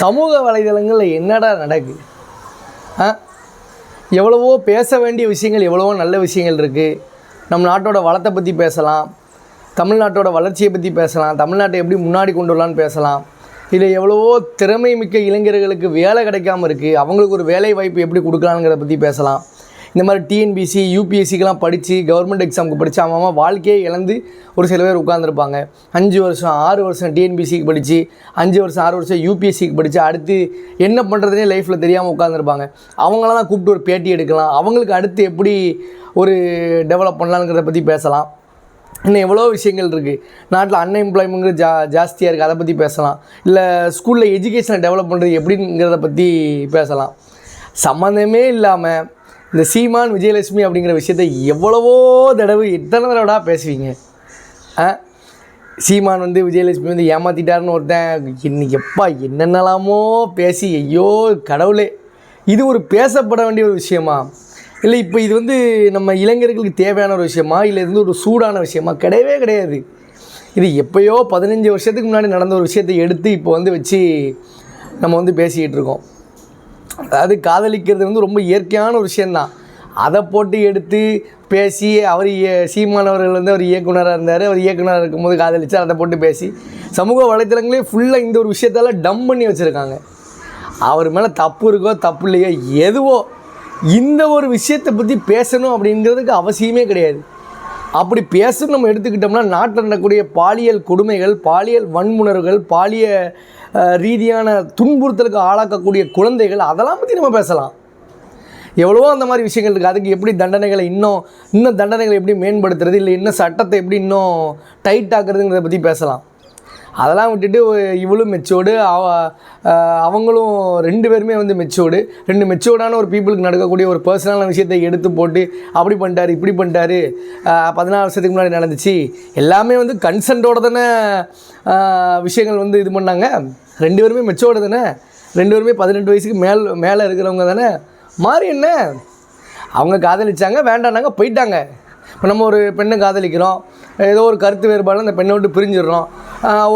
சமூக வலைதளங்களில் என்னடா நடக்குது ஆ? எவ்வளவோ பேச வேண்டிய விஷயங்கள் எவ்வளவோ நல்ல விஷயங்கள் இருக்குது நம்ம நாட்டோட வளத்தை பற்றி பேசலாம். தமிழ்நாட்டோட வளர்ச்சியை பற்றி பேசலாம். தமிழ்நாட்டை எப்படி முன்னாடி கொண்டு வரலான்னு பேசலாம். இதில் எவ்வளவோ திறமை மிக்க இளைஞர்களுக்கு வேலை கிடைக்காம இருக்குது அவங்களுக்கு ஒரு வேலை வாய்ப்பு எப்படி கொடுக்கலாங்கிறத பற்றி பேசலாம். இந்த மாதிரி டிஎன்பிசி யூபிஎஸ்சிக்கெலாம் படித்து கவர்மெண்ட் எக்ஸாமுக்கு படித்து அவன் அவன் வாழ்க்கையே இழந்து ஒரு சில பேர் உட்காந்துருப்பாங்க அஞ்சு வருஷம் ஆறு வருஷம் டிஎன்பிசிக்கு படித்து அஞ்சு வருஷம் ஆறு வருஷம் யூபிஎஸ்சிக்கு படித்து அடுத்து என்ன பண்ணுறதுனே லைஃப்பில் தெரியாமல் உட்காந்துருப்பாங்க அவங்களாம் கூப்பிட்டு ஒரு பேட்டி எடுக்கலாம். அவங்களுக்கு அடுத்து எப்படி ஒரு டெவலப் பண்ணலாங்கிறத பற்றி பேசலாம். இன்னும் எவ்வளோ விஷயங்கள் இருக்குது நாட்டில் அன்எம்ப்ளாய்மெண்ட் ஜா ஜாஸ்தியாக இருக்குது அதை பற்றி பேசலாம். இல்லை ஸ்கூலில் எஜுகேஷனை டெவலப் பண்ணுறது எப்படிங்கிறத பற்றி பேசலாம். சம்மந்தமே இல்லாமல் இந்த சீமான் விஜயலட்சுமி அப்படிங்கிற விஷயத்தை எவ்வளவோ தடவை எத்தனை தடவைடா பேசுவீங்க? ஆ? சீமான் வந்து விஜயலட்சுமி வந்து ஏமாற்றிட்டாருன்னு ஒருத்தன் இன்னைக்கு எப்பா என்னென்னலாமோ பேசி ஐயோ கடவுளே. இது ஒரு பேசப்பட வேண்டிய ஒரு விஷயமா? இல்லை இப்போ இது வந்து நம்ம இளைஞர்களுக்கு தேவையான ஒரு விஷயமா? இல்லை இது வந்து ஒரு சூடான விஷயமா? கிடையவே கிடையாது. இது எப்பயோ பதினஞ்சு வருஷத்துக்கு முன்னாடி நடந்த ஒரு விஷயத்தை எடுத்து இப்போ வந்து வச்சு நம்ம வந்து பேசிக்கிட்டு இருக்கோம். அதாவது காதலிக்கிறது வந்து ரொம்ப இயற்கையான ஒரு விஷயந்தான் அதை போட்டு எடுத்து பேசி அவர் சீமானவர்கள் வந்து அவர் இயக்குனராக இருந்தார். அவர் இயக்குனராக இருக்கும்போது காதலிச்சார் அதை போட்டு பேசி சமூக வலைத்தளங்களே ஃபுல்லாக இந்த ஒரு விஷயத்தெல்லாம் டம் பண்ணி வச்சுருக்காங்க. அவர் மேலே தப்பு இருக்கோ தப்பு இல்லையோ எதுவோ இந்த ஒரு விஷயத்தை பற்றி பேசணும் அப்படிங்கிறதுக்கு அவசியமே கிடையாது. அப்படி பேச நம்ம எடுத்துக்கிட்டோம்னா நாட்டில் நடக்கக்கூடிய பாலியல் கொடுமைகள் பாலியல் வன்முணர்வுகள் பாலிய ரீதியான துன்புறுத்தலுக்கு ஆளாக்கக்கூடிய குழந்தைகள் அதெல்லாம் பற்றி நம்ம பேசலாம். எவ்வளவோ அந்த மாதிரி விஷயங்கள் இருக்குது அதுக்கு எப்படி தண்டனைகளை இன்னும் இன்னும் தண்டனைகளை எப்படி மேம்படுத்துறது இல்லை இன்னும் சட்டத்தை எப்படி இன்னும் டைட் ஆக்குறதுங்கிறத பற்றி பேசலாம். அதெல்லாம் விட்டுட்டு இவளும் மெச்சோடு அவ அவங்களும் ரெண்டு பேருமே வந்து மெச்சோடு ரெண்டு மெச்சோர்டான ஒரு பீப்புளுக்கு நடக்கக்கூடிய ஒரு பர்சனலான விஷயத்தை எடுத்து போட்டு அப்படி பண்ணிட்டாரு இப்படி பண்ணிட்டாரு. பதினாலு வருஷத்துக்கு முன்னாடி நடந்துச்சு. எல்லாமே வந்து கன்சென்ட்டோட தானே விஷயங்கள் வந்து இது பண்ணாங்க. ரெண்டு பேருமே மெச்சோர்டு தானே? ரெண்டு பேருமே பதினெட்டு வயசுக்கு மேல் மேலே இருக்கிறவங்க தானே? மாறி என்ன? அவங்க காதலிச்சாங்க வேண்டானாங்க போயிட்டாங்க. இப்போ நம்ம ஒரு பெண்ணை காதலிக்கிறோம் ஏதோ ஒரு கருத்து வேறுபாடு அந்த பெண்ணை விட்டு பிரிஞ்சிடுறோம்.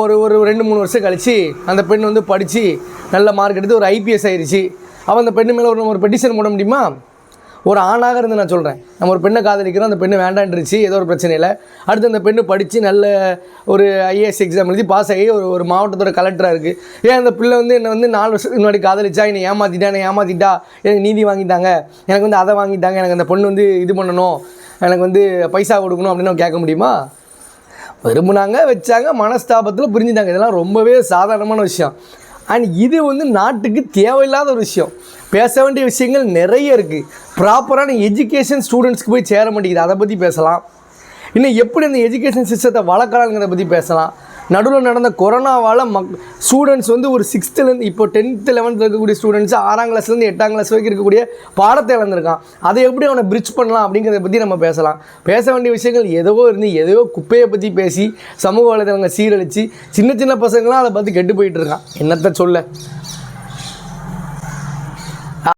ஒரு ஒரு ரெண்டு மூணு வருஷம் கழித்து அந்த பெண் வந்து படித்து நல்ல மார்க் எடுத்து ஒரு ஐபிஎஸ் ஆயிடுச்சு அவன் அந்த பெண்ணு மேலே ஒரு நம்ம ஒரு பெட்டிஷன் போட முடியுமா? ஒரு ஆணாக இருந்து நான் சொல்கிறேன் நம்ம ஒரு பெண்ணை காதலிக்கிறோம் அந்த பெண்ணு வேண்டான்ருச்சு ஏதோ ஒரு பிரச்சனையில். அடுத்து அந்த பெண்ணு படித்து நல்ல ஒரு ஐஏஎஸ் எக்ஸாம் எழுதி பாஸ் ஆகி ஒரு ஒரு மாவட்டத்தோட கலெக்டராக இருக்குது ஏன் அந்த பிள்ளை வந்து என்னை வந்து நாலு வருஷத்துக்கு முன்னாடி காதலிச்சா? என்னை ஏமாற்றிட்டா என்னை ஏமாற்றிட்டா எனக்கு நீதி வாங்கிட்டாங்க. எனக்கு வந்து அதை வாங்கிட்டாங்க. எனக்கு அந்த பொண்ணு வந்து இது பண்ணணும். எனக்கு வந்து பைசா கொடுக்கணும் அப்படின்னு கேட்க முடியுமா? விரும்புனாங்க வச்சாங்க மனஸ்தாபத்தில் புரிஞ்சுட்டாங்க. இதெல்லாம் ரொம்பவே சாதாரணமான விஷயம். அண்ட் இது வந்து நாட்டுக்கு தேவையில்லாத ஒரு விஷயம். பேச வேண்டிய விஷயங்கள் நிறைய இருக்குது ப்ராப்பரான எஜுகேஷன் ஸ்டூடெண்ட்ஸ்க்கு போய் சேர மாட்டேங்குது. அதை பற்றி பேசலாம். இன்னும் எப்படி அந்த எஜுகேஷன் சிஸ்டத்தை வளர்க்கலாங்கிறத பற்றி பேசலாம். நடுவில் நடந்த கொரோனாவால் மக் ஸ்டூடெண்ட்ஸ் வந்து ஒரு சிக்ஸ்த்துலேருந்து இப்போ டென்த்து லெவன்த்தில் இருக்கக்கூடிய ஸ்டூடெண்ட்ஸ் ஆறாம் கிளாஸ்லேருந்து எட்டாம் கிளாஸ் வரைக்கும் இருக்கக்கூடிய பாடத்தை இழந்திருக்கான். அதை எப்படி அவனை பிரிட்ஜ் பண்ணலாம் அப்படிங்கிறத பற்றி நம்ம பேசலாம். பேச வேண்டிய விஷயங்கள் எதோ இருந்து எதையோ குப்பையை பற்றி பேசி சமூக வலைதளங்களை சீரழித்து சின்ன சின்ன பசங்களாம் அதை பார்த்து கெட்டு போயிட்டு இருக்கான். என்னத்தை சொல்ல?